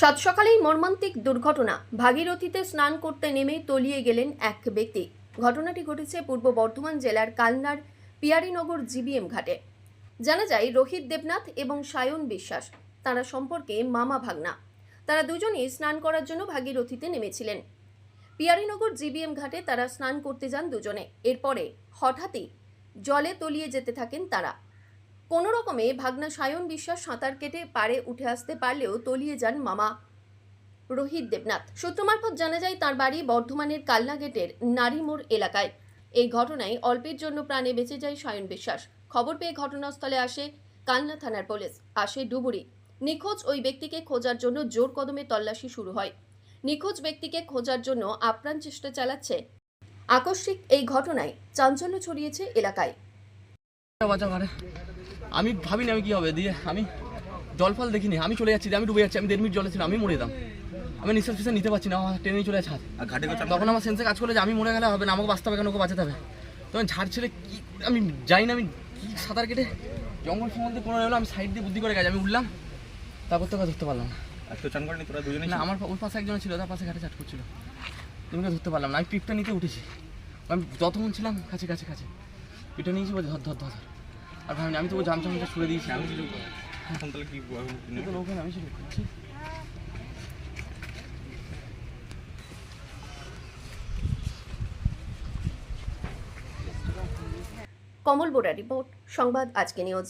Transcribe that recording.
সাত সকালেই মর্মান্তিক দুর্ঘটনা। ভাগীরথীতে স্নান করতে নেমে তলিয়ে গেলেন এক ব্যক্তি। ঘটনাটি ঘটেছে পূর্ব বর্ধমান জেলার কালনার পিয়ারিনগর জিবিএম ঘাটে। জানা যায়, রোহিত দেবনাথ এবং সায়ন বিশ্বাস, তারা সম্পর্কে মামা ভাগনা। তারা দুজনেই স্নান করার জন্য ভাগীরথীতে নেমেছিলেন। পিয়ারিনগর জিবিএম ঘাটে তারা স্নান করতে যান দুজনে। এরপরে হঠাৎই জলে তলিয়ে যেতে থাকেন তারা। কোনো রকমে ভাগনা সায়ন বিশ্বাস সাঁতার কেটে পারে উঠে আসতে পারলেও তলিয়ে যান মামা রোহিত দেবনাথ। সূত্র মারফত জানা যায়, তার বাড়ি বর্ধমানের কালনা গেটের নারীমোড় এলাকায়। এই ঘটনায় অল্পের জন্য প্রাণে বেঁচে যায় সায়ন বিশ্বাস। খবর পেয়ে ঘটনাস্থলে আসে কালনা থানার পুলিশ। আসে ডুবুরি। নিখোঁজ ওই ব্যক্তিকে খোঁজার জন্য জোর কদমে তল্লাশি শুরু হয়। নিখোঁজ ব্যক্তিকে খোঁজার জন্য আপ্রাণ চেষ্টা চালাচ্ছে। আকস্মিক এই ঘটনায় চাঞ্চল্য ছড়িয়েছে এলাকায়। আমি ভাবিনি আমি কি হবে দিয়ে আমি জল ফল দেখিনি আমি চলে যাচ্ছি আমি ডুবে যাচ্ছি আমি দেড় মিনিট জলে ছিলাম আমি মরে যেতাম আমি নিঃশ্বাস ফিশ্বাস নিতে পারছি না আমার ট্রেনে চলে যাচ্ছে তখন আমার সেন্সে কাজ করলে যে আমি মরে গেলে হবে না আমাকে বাঁচতে হবে কেন ওকে বাঁচাতে হবে। তখন ঝাড় ছেড়ে কি আমি যাই না আমি কি সাঁতার কেটে জঙ্গল দিয়ে কোনো এলো আমি সাইড দিয়ে বুদ্ধি করে গেছি আমি উঠলাম তারপর তোকে ধরতে পারলাম না। আমার ওর পাশে একজন ছিল তার পাশে ঘাটে চাট করছিল। তুমি ধরতে পারলাম না আমি পিপটা নিতে উঠেছি। আমি যতক্ষণ ছিলাম কাছে কাছে কাছে। পিঠটা নিয়েছি বলে ধর ধর ধর ধর। আর ভাবিনি আমি তো ছুড়ে দিয়েছি আমি কিছু এখন তাহলে কি ওখানে আমি ছিল কমল বোরা রিপোর্ট সংবাদ আজকে নিউজ।